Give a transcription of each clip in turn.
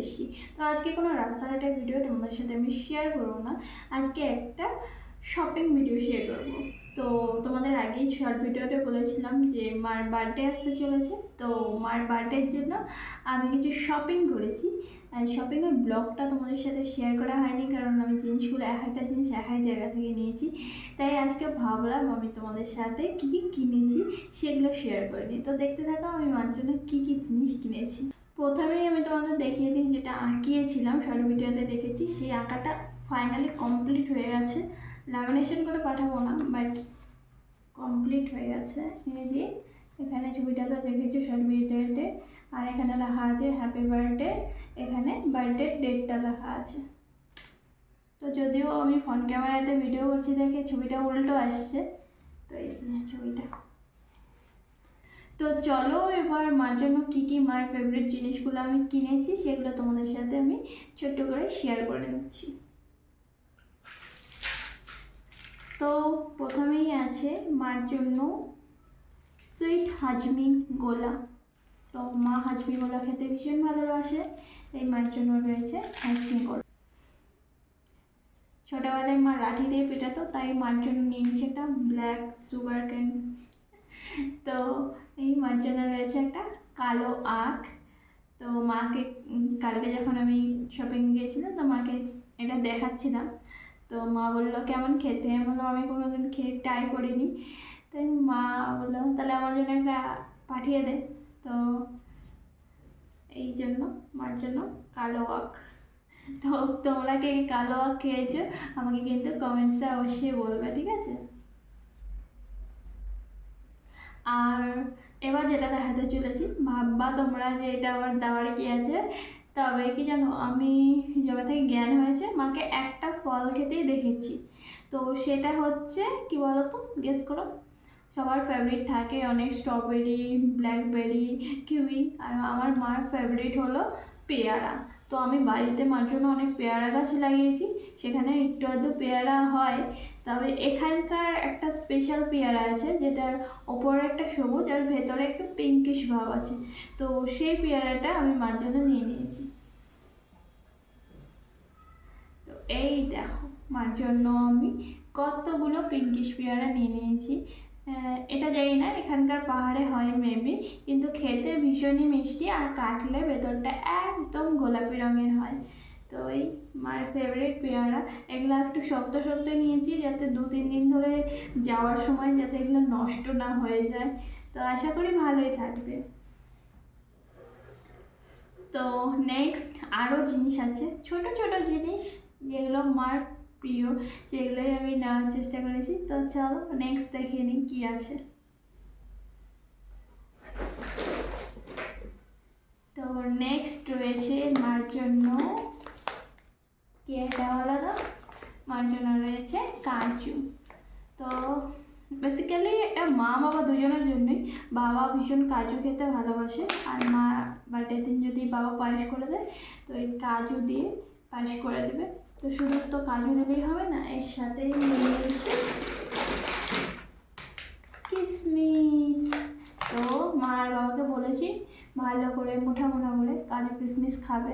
এসেছি। তো আজকে কোনো রাস্তাঘাটের ভিডিও তোমাদের সাথে আমি শেয়ার করব না। আজকে একটা শপিং ভিডিও শেয়ার করব। তো তোমাদের আগেই শর্ট ভিডিওতে বলেছিলাম যে, মার বার্থডে আসতে চলেছে। তো মার বার্থডের জন্য আমি কিছু শপিং করেছি। শপিংয়ের ব্লগটা তোমাদের সাথে শেয়ার করা হয়নি, কারণ আমি জিনিসগুলো এক একটা জিনিস এক এক জায়গা থেকে নিয়েছি। তাই আজকে ভাবলাম আমি তোমাদের সাথে কী কী কিনেছি সেগুলো শেয়ার করে নিই। তো দেখতে থাকো আমি মার জন্য কী কী জিনিস কিনেছি। প্রথমেই আমি তোমাদের দেখিয়ে দিই, যেটা আঁকিয়েছিলাম শর্ট ভিডিওতে দেখেছি, সেই আঁকাটা ফাইনালি কমপ্লিট হয়ে গেছে। ল্যামিনেশন করে পাঠাবো না বাট কমপ্লিট হয়ে গেছে। যে, এখানে ছবিটাতে দেখেছি শর্ট ভিডিওতে আর এখানে লেখা আছে হ্যাপি বার্থডে এখানে বার্থডে ডেটটা লেখা আছে। তো যদিও আমি ফোন ক্যামেরাতে ভিডিও করছি দেখে ছবিটা উল্টো আসছে, তো এই ছবিটা। তো চলো এবার মার জন্য কী কী মার ফেভারিট জিনিসগুলো আমি কিনেছি, সেগুলো তোমাদের সাথে আমি ছোট্ট করে শেয়ার করে নিচ্ছি। তো প্রথমেই আছে মার জন্য সুইট হাজমি গোলা তো মা হাজমি গোলা খেতে ভীষণ ভালোবাসে এই মার জন্য রয়েছে হাজমি গোলা ছোটোবেলায় মা লাঠি দিয়ে পেটাতো, তাই মার জন্য নিয়ে নিচ্ছে একটা ব্ল্যাক সুগার ক্যান তো এই মার জন্য রয়েছে একটা কালো আখ। তো মাকে, কালকে যখন আমি শপিং গিয়েছিলাম, তো মাকে এটা দেখাচ্ছিলাম। তো মা বলল, কেমন খেতে? আমি বললাম, আমি কোনোদিন খেয়ে ট্রাই করিনি। তাই মা বলল, তাহলে আমার জন্য একটা পাঠিয়ে দে। তো এই জন্য, মার জন্য কালো আখ। তো তোমরা কে কালো আখ খেয়েছো? আমাকে কিন্তু কমেন্টসে অবশ্যই বলবে, ঠিক আছে? আর এবার যেটা দেখাতে চলেছি, ভাববা তোমরা যে এটা আমার দেওয়ার কি আছে? তবে কি জানো, আমি যবে থেকে জ্ঞান হয়েছে, মাকে একটা ফল খেতেই দেখেছি। তো সেটা হচ্ছে, কি বলতো? গেস করো। সবার ফেভারিট থাকে অনেক স্ট্রবেরি ব্ল্যাকবেরি কিউই আর আমার মার ফেভারিট হলো পেয়ারা। তো আমি বাড়িতে মার জন্য অনেক পেয়ারা গাছ লাগিয়েছি, সেখানে একটু আধটু পেয়ারা হয় তবে এখানকার একটা স্পেশাল পেয়ারা আছে, যেটার ওপরে একটা সবুজ আর ভেতরে একটু পিঙ্কিশ ভাব আছে। তো সেই পেয়ারাটা আমি মার জন্য নিয়ে নিয়েছি। তো এই দেখো, মার জন্য আমি কতগুলো পিঙ্কিশ পেয়ারা নিয়ে নিয়েছি। এটা জানি না, এখানকার পাহাড়ে হয় মেবি কিন্তু খেতে ভীষণই মিষ্টি আর কাটলে ভেতরটা একদম গোলাপি রঙের হয়। তো এই মার ফেভারিট পেয়ারা। এগুলো একটু শক্ত শক্ত নিয়েছি যাতে দু, তিন দিন ধরে যাওয়ার সময় যাতে এগুলো নষ্ট না হয়ে যায়। তো আশা করি ভালোই থাকবে। তো নেক্সট আরও জিনিস আছে। ছোট ছোট জিনিস যেগুলো মার প্রিয়, সেগুলোই আমি নেওয়ার চেষ্টা করেছি। তো চলো নেক্সট দেখিয়ে নিই কী আছে। তো নেক্সট রয়েছে মার জন্য কি এটা বলো তো? মার রয়েছে কাজু তো বেসিক্যালি এটা মা, বাবা দুজনের জন্যই। বাবা ভীষণ কাজু খেতে ভালোবাসে, আর মা বার্থডে দিন যদি বাবা পায়েস করে দেয়, তো এই কাজু দিয়ে পায়েস করে দেবে। তো শুধু তো কাজু দিলেই হবে না, এর সাথেই নিয়েছি কিশমিশ তো মা আর বাবাকে বলেছি, ভালো করে মুঠা মুঠা করে কাজু কিশমিশ খাবে।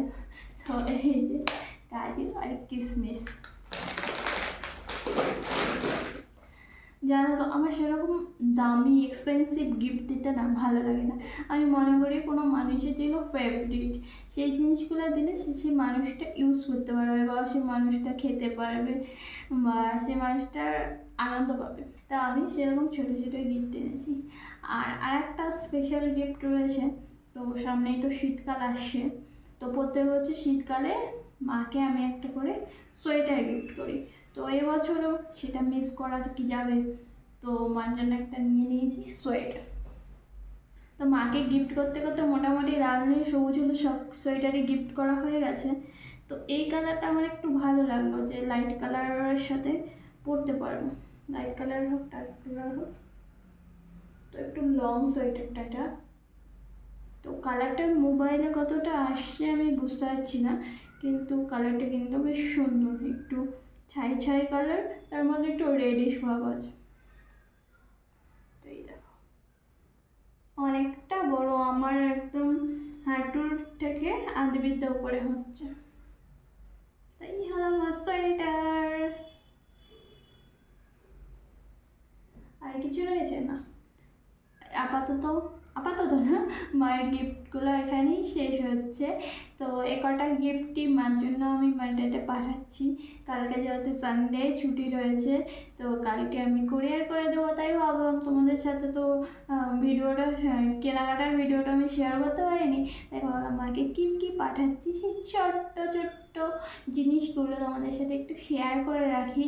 তো এই যে কাজু আর কিশমিশ জানো তো, আমার সেরকম দামি এক্সপেন্সিভ গিফট দিতে না ভালো লাগে না। আমি মনে করি কোনো মানুষের যেগুলো ফেভারিট সেই জিনিসগুলো দিলে সে সেই মানুষটা ইউজ করতে পারবে বা সেই মানুষটা খেতে পারবে বা সেই মানুষটার আনন্দ পাবে। তা আমি সেরকম ছোটো ছোটো গিফট এনেছি। আর আরেকটা স্পেশাল গিফট রয়েছে, তো সামনেই তো শীতকাল আসছে, তো প্রত্যেক বছর শীতকালে মাকে আমি একটা করে সোয়েটার গিফট করি। তো এবছরও সেটা মিস করা কি যাবে? তো মার জন্য একটা নিয়ে নিয়েছি সোয়েটার। তো মাকে গিফট করতে করতে মোটামুটি নীল সবুজ হলুদ সব সোয়েটারই গিফট করা হয়ে গেছে। তো এই কালারটা আমার একটু ভালো লাগল যে লাইট কালারের সাথে পরতে পারব। লাইট কালার হোক ডার্ক কালার হোক। তো একটু লং সোয়েটারটা এটা। তো কালারটা মোবাইলে কতটা আসছে আমি বুঝতে পারছি না। কিন্তু কালারটা কিন্তু বেশ সুন্দর, একটু ছাই ছাই কালার তার মধ্যে একটু রেডিশ ভাব আছে। অনেকটা বড় আমার একদম হাঁটুর থেকে আদিবিদ্যা উপরে হচ্ছে। তাই হলো সোয়েটার। আর কিছু রয়েছে না? আপাতত আপাতত না, মায়ের গিফটগুলো এখানেই শেষ হচ্ছে। তো এ কটা গিফটই মার জন্য আমি মার্কেটে পাঠাচ্ছি। কালকে যেহেতু সানডে ছুটি রয়েছে, তো কালকে আমি কুরিয়ার করে দেবো। তাই ভাবলাম তোমাদের সাথে তো ভিডিওটা কেনাকাটার ভিডিওটা আমি শেয়ার করতে পারিনি। তাই ভাবলাম মাকে কী কী পাঠাচ্ছি? সেই ছোট্ট ছোট্ট জিনিসগুলো তোমাদের সাথে একটু শেয়ার করে রাখি,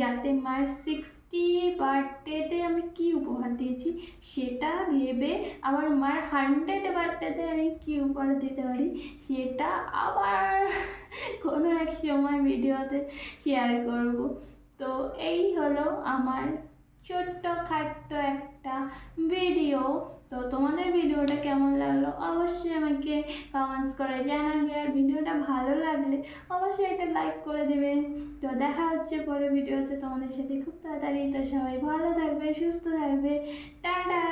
যাতে মার সিক্সটি বার্থডেতে আমি কী উপহার দিয়েছি সেটা ভেবে আবার মার হান্ড্রেড বার্থডেতে আমি কী উপহার দিতে পারি সেটা আবার কোনো এক সময় ভিডিওতে শেয়ার করব। তো এই হলো আমার ছোট্ট খাট্ট একটা ভিডিও তো তোমাদের ভিডিওটা কেমন লাগল অবশ্যই আমাকে কমেন্টস করে জানাবে। আর ভিডিওটা ভালো লাগলে অবশ্যই একটা লাইক করে দেবেন। তো দেখা হচ্ছে পরে ভিডিওতে তোমাদের সাথে খুব তাড়াতাড়ি। তো সবাই ভালো থাকবে, সুস্থ থাকবে। টাটা!